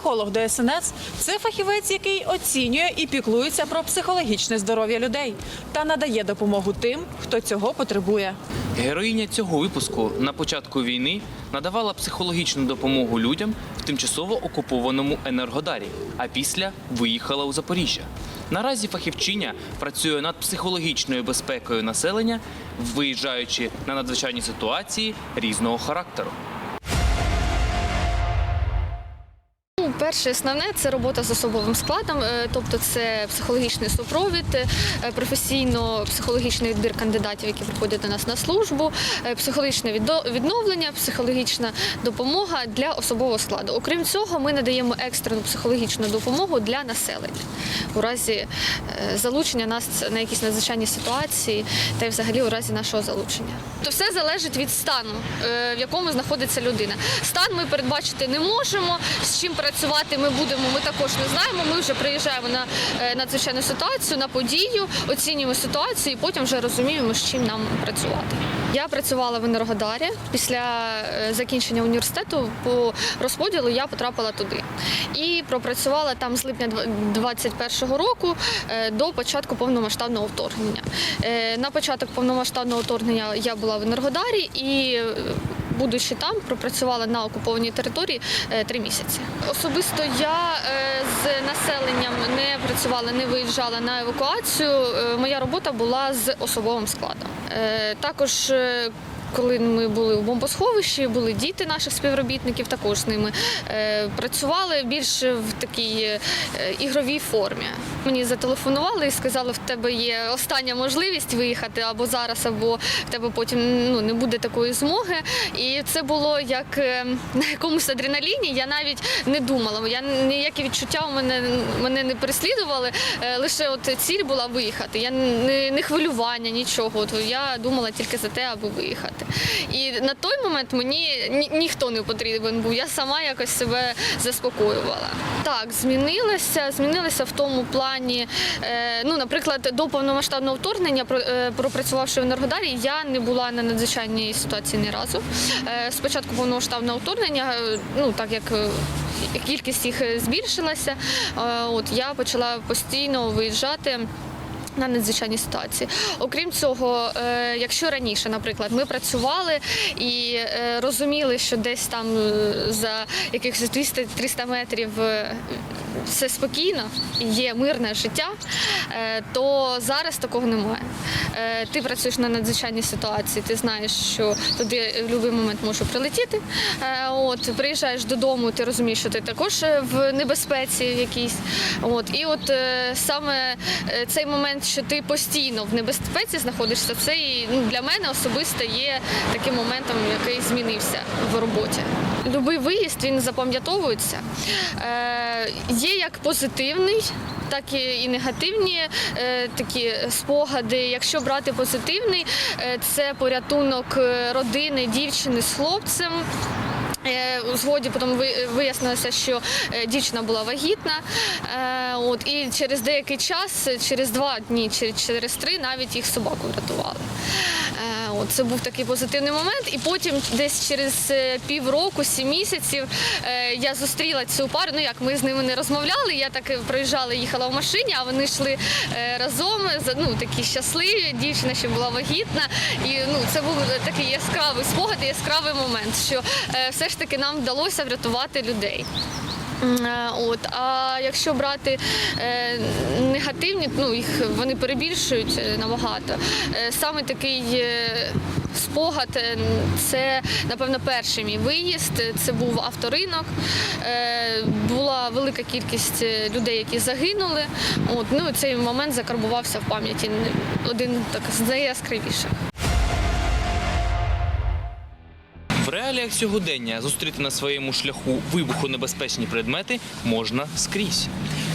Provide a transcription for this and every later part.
Психолог ДСНС це фахівець, який оцінює і піклується про психологічне здоров'я людей та надає допомогу тим, хто цього потребує. Героїня цього випуску на початку війни надавала психологічну допомогу людям в тимчасово окупованому Енергодарі, а після виїхала у Запоріжжя. Наразі фахівчиня працює над психологічною безпекою населення, виїжджаючи на надзвичайні ситуації різного характеру. Перше основне це робота з особовим складом, е, тобто це психологічний супровід, е, професійно-психологічний відбір кандидатів, які приходять до нас на службу, е, психологічне відновлення, психологічна допомога для особового складу. Окрім цього, ми надаємо екстрену психологічну допомогу для населення у разі залучення нас на якісь надзвичайні ситуації та й взагалі у разі нашого залучення. То все залежить від стану, в якому знаходиться людина. Стан ми передбачити не можемо. З чим працювати ми будемо, ми також не знаємо. Ми вже приїжджаємо на е, надзвичайну ситуацію, на подію, оцінюємо ситуацію і потім вже розуміємо, з чим нам працювати. Я працювала в Енергодарі. Після е, закінчення університету по розподілу я потрапила туди і пропрацювала там з липня 2021 року е, до початку повномасштабного вторгнення. На початок повномасштабного вторгнення я була в Енергодарі і будучи там, пропрацювала на окупованій території е, три місяці. Особисто я е, з населенням не працювала, не виїжджала на евакуацію. Е, Моя робота була з особовим складом. Також коли ми були у бомбосховищі, були діти наших співробітників, також з ними е, працювали більш в такій е, ігровій формі. Мені зателефонували і сказали, в тебе є остання можливість виїхати або зараз, або в тебе потім ну, не буде такої змоги. І це було як е, на якомусь адреналіні. Я навіть не думала. Я ніякі відчуття у мене мене не переслідували. Лише от ціль була виїхати. Я не, не хвилювання, нічого. От я думала тільки за те, аби виїхати. І на той момент мені ні, ніхто не потрібен був. Я сама якось себе заспокоювала. Так, змінилася. Змінилася в тому плані. Е, ну, наприклад, до повномасштабного вторгнення, е, пропрацювавши в Енергодарі, я не була на надзвичайній ситуації ні разу. Е, спочатку повномасштабного вторгнення, е, ну так як. е, Кількість їх збільшилася. От я почала постійно виїжджати на надзвичайні ситуації. Окрім цього, е, якщо раніше, наприклад, ми працювали і е, розуміли, що десь там е, за якихось 200-300 метрів все спокійно, є мирне життя, то зараз такого немає. Ти працюєш на надзвичайній ситуації, ти знаєш, що туди в будь-який момент може прилетіти. От приїжджаєш додому, ти розумієш, що ти також в небезпеці якійсь. От і от саме цей момент, що ти постійно в небезпеці знаходишся, це і ну, для мене особисто є таким моментом, який змінився в роботі. Любий виїзд він запам'ятовується. Е, є як позитивний. Так і негативні е, такі спогади. Якщо брати позитивний, е, це порятунок е, родини, дівчини з хлопцем. Е, згоді потім вияснилося, що е, дівчина була вагітна. Е, От, і через деякий час, через два дні, через три, навіть їх собаку врятували. Е, це був такий позитивний момент. І потім, десь через е, півроку, сім місяців, е, я зустріла цю пару. Ну як ми з ними не розмовляли. Я так проїжджала, їхала в машині, а вони йшли е, разом. Ну такі щасливі. Дівчина ще була вагітна. І ну це був такий яскравий спогад, яскравий момент, що е, все ж таки нам вдалося врятувати людей. Е, От, а якщо брати е, негативні, ну їх вони перебільшують е, набагато. Саме такий спогад це, напевно, перший мій виїзд. Це був авторинок. Була велика кількість людей, які загинули. От, ну, цей момент закарбувався в пам'яті. Один так, з найяскравіших. Реаліях сьогодення зустріти на своєму шляху вибухонебезпечні предмети можна скрізь.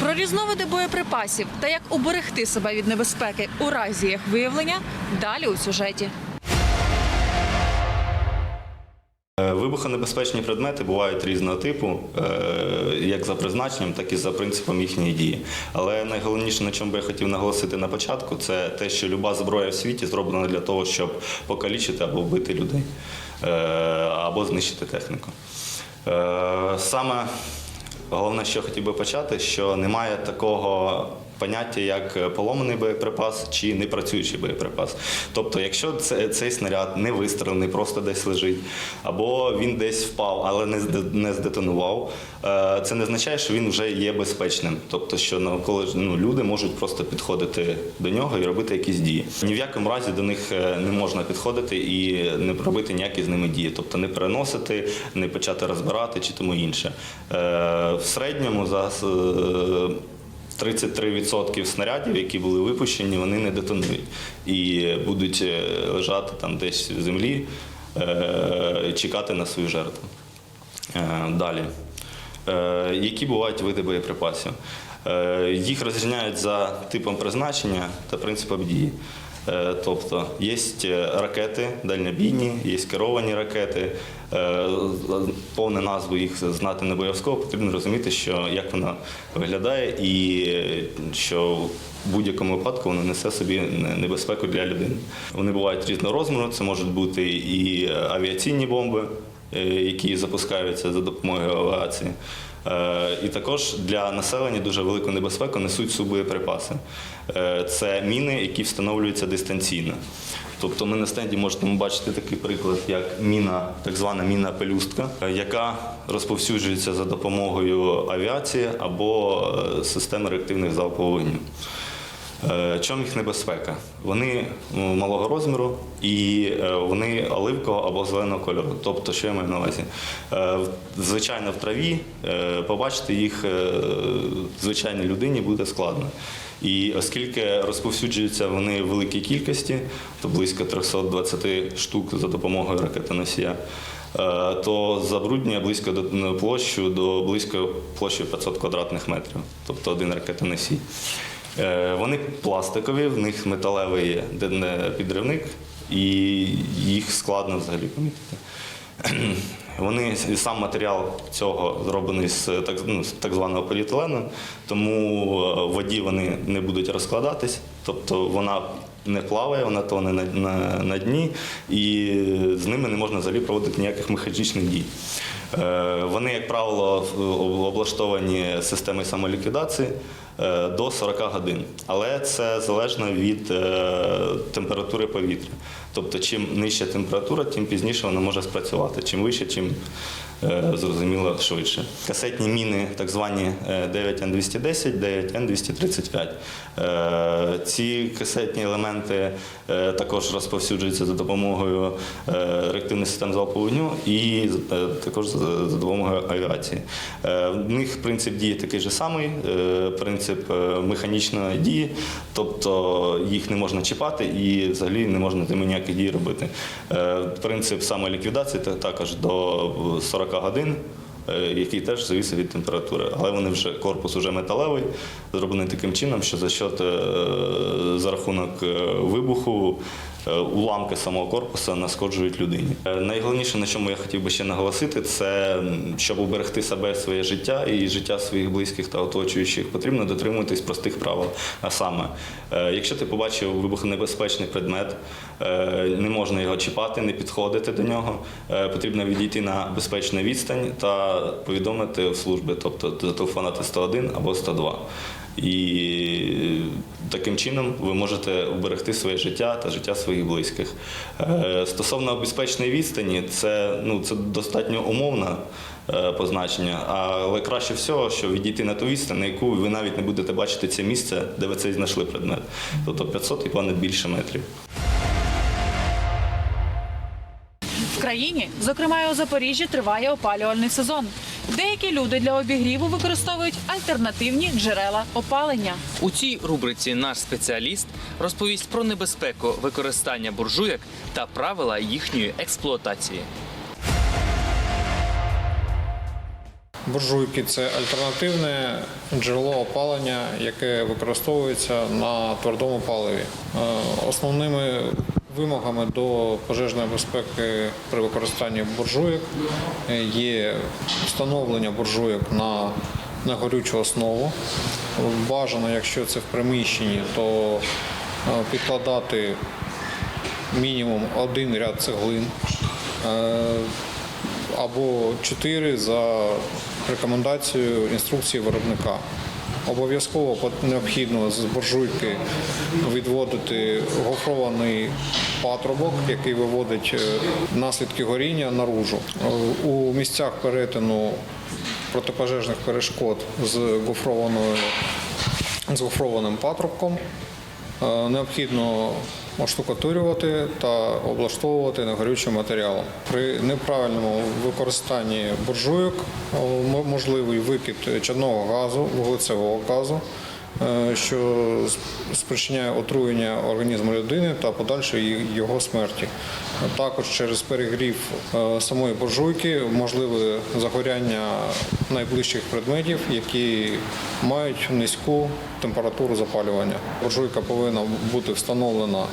Про різновиди боєприпасів та як уберегти себе від небезпеки у разі їх виявлення далі у сюжеті. Е, Вибухонебезпечні предмети бувають різного типу, е, як за призначенням, так і за принципом їхньої дії. Але найголовніше, на чому би я хотів наголосити на початку, це те, що люба зброя в світі зроблена для того, щоб покалічити або вбити людей, або знищити техніку. Е, Саме головне, що хотів би почати, що немає такого поняття, як поломаний боєприпас чи непрацюючий боєприпас. Тобто, якщо цей снаряд не вистрілений, просто десь лежить, або він десь впав, але не, здетонував, е, це не означає, що він вже є безпечним. Тобто, що навколо ну, люди можуть просто підходити до нього і робити якісь дії. Ні в якому разі до них е, не можна підходити і не робити ніякі з ними дії, тобто не переносити, не почати розбирати чи тому інше. Е, В середньому за е, 33% снарядів, які були випущені, вони не детонують і будуть е, лежати там десь в землі, е, чекати на свою жертву. Е, Далі. Які бувають види боєприпасів? Їх розрізняють за типом призначення та принципом дії. Е, Тобто є ракети дальнобійні, є керовані ракети. Е, Повну назву їх знати не обов'язково, потрібно розуміти, що як вона виглядає, і е, що в будь-якому випадку вона несе собі небезпеку для людини. Вони бувають різного розміру, це можуть бути і авіаційні бомби, е, які запускаються за допомогою авіації. Е, І також для населення дуже велику небезпеку несуть субоєприпаси. Е, Це міни, які встановлюються дистанційно. Тобто ми на стенді можемо бачити такий приклад, як міна, так звана міна пелюстка, яка розповсюджується за допомогою авіації або е, системи реактивних залпових вогню. Е, Чому їх небезпека? Вони малого розміру і е, вони оливкового або зеленого кольору. Тобто, що я маю на увазі? Е, Звичайно, в траві побачити їх звичайній людині буде складно. І оскільки розповсюджуються вони в великій кількості, то близько 320 штук за допомогою ракетоносія, то забруднює близько до площу до близько площі 500 квадратних метрів, тобто один ракетоносій. Е, Вони пластикові, в них металевий підривник, і їх складно взагалі помітити. Вони сам матеріал цього зроблений з так, ну, з так званого поліетилену, тому е, в воді вони не будуть розкладатись, тобто вона не плаває, вона тоне на, на, на дні, і з ними не можна взагалі проводити ніяких механічних дій. Е, Вони, як правило, облаштовані системою самоліквідації до 40 годин. Але це залежно від е, температури повітря. Тобто, чим нижча температура, тим пізніше вона може спрацювати. Чим вище, чим е, зрозуміло швидше. Касетні міни, так звані е, 9Н210, 9Н235. Е, Ці касетні елементи е, також розповсюджуються за допомогою е, реактивних систем залпового вогню і е, також за допомогою авіації. Е, В них принцип дії такий же самий, е, принцип е, механічної дії, тобто їх не можна чіпати і взагалі не можна тими ніяких дій робити. Е, Принцип самоліквідації та- також до 40 годин. е, Який теж зависить від температури, але вони вже корпус вже металевий, зроблений таким чином, що за счет за рахунок вибуху уламки самого корпуса нашкоджують людині. Е, Найголовніше, на чому я хотів би ще наголосити, це щоб уберегти себе, своє життя і життя своїх близьких та оточуючих, потрібно дотримуватись простих правил. А саме, е, якщо ти побачив вибухонебезпечний предмет, е, не можна його чіпати, не підходити до нього. Е, Потрібно відійти на безпечну відстань та повідомити в служби, тобто зателефонувати 101 або 102. І таким чином ви можете уберегти своє життя та життя своїх близьких. Е, Стосовно безпечної відстані, це, ну, це достатньо умовне е, позначення, але краще всього, що відійти на ту відстань, на яку ви навіть не будете бачити це місце, де ви цей знайшли предмет. Тобто 500 і не більше метрів. В країні, зокрема і у Запоріжжі, триває опалювальний сезон. Деякі люди для обігріву використовують альтернативні джерела опалення. У цій рубриці наш спеціаліст розповість про небезпеку використання буржуєк та правила їхньої експлуатації. Буржуйки це альтернативне джерело опалення, яке використовується на твердому паливі. Е, Основними вимогами до пожежної безпеки при використанні буржуйок е, є встановлення буржуйок на негорючу основу. Бажано, якщо це в приміщенні, то е, підкладати мінімум один ряд цеглин. Е, або 4 за рекомендацією інструкції виробника. Обов'язково необхідно з буржуйки відводити гофрований патрубок, який виводить е, наслідки горіння наружу. Е, У місцях перетину протипожежних перешкод з гофрованою з гофрованим патрубком е, необхідно оштукатурювати та облаштовувати негорючим матеріалом. При неправильному використанні буржуйок можливий викид чадного газу, вуглецевого газу, що спричиняє отруєння організму людини та подальше ї- його смерті. Також через перегрів е, самої буржуйки можливе загоряння найближчих предметів, які мають низьку температуру запалювання. Буржуйка повинна бути встановлена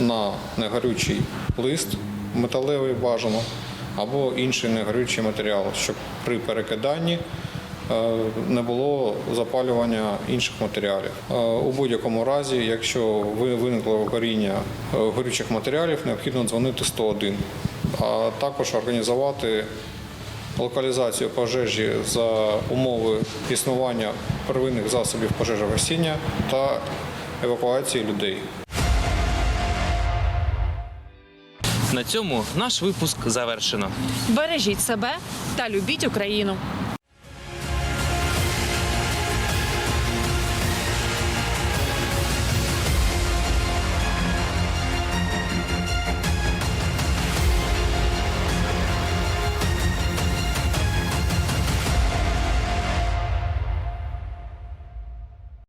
на негорючий лист, металевий бажано, або інший негорючий матеріал, щоб при перекиданні е, не було запалювання інших матеріалів. Е, У будь-якому разі, якщо ви- виникло горіння е, горючих матеріалів, необхідно дзвонити 101, а також організувати локалізацію пожежі за умови існування первинних засобів пожежогасіння та евакуації людей. На цьому наш випуск завершено. Бережіть себе та любіть Україну.